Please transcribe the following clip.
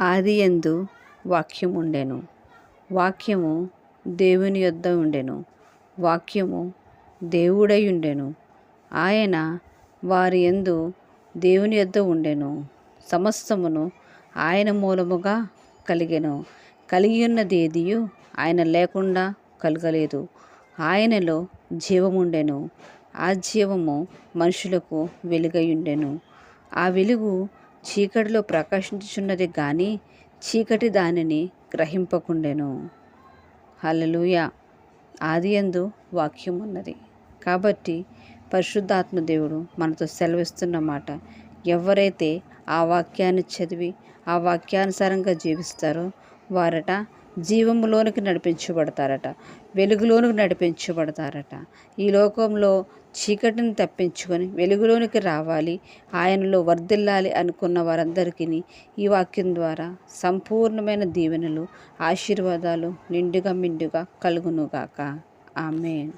ఆది ఎందు వాక్యం ఉండెను. వాక్యము దేవుని యొద్ద ఉండెను. వాక్యము దేవుడై ఉండెను. ఆయన వారి యందు దేవుని యొద్ద ఉండెను. సమస్తమును ఆయన మూలముగా కలిగెను. కలిగి ఉన్నదేదియు ఆయన లేకుండా కలగలేదు. ఆయనలో జీవముండెను. ఆ జీవము మనుషులకు వెలుగై ఉండెను. ఆ వెలుగు చీకటిలో ప్రకాశించుచున్నది కానీ చీకటి దానిని గ్రహింపకుండెను. హలలుయ ఆది యందు వాక్యం ఉన్నది కాబట్టి పరిశుద్ధాత్మ దేవుడు మనతో సెలవిస్తున్న మాట ఎవరైతే ఆ వాక్యాన్ని చదివి ఆ వాక్యానుసారంగా జీవిస్తారో వారట. జీవములోనికి నడిపించబడతారట. వెలుగులోనికి నడిపించబడతారట. ఈ లోకంలో చీకటిని తప్పించుకొని వెలుగులోనికి రావాలి ఆయనలో వర్ధిల్లాలి అనుకున్న వారందరికీ ఈ వాక్యం ద్వారా సంపూర్ణమైన దీవెనలు ఆశీర్వాదాలు నిండుగా మిండుగా కలుగునుగాక. ఆమెన్.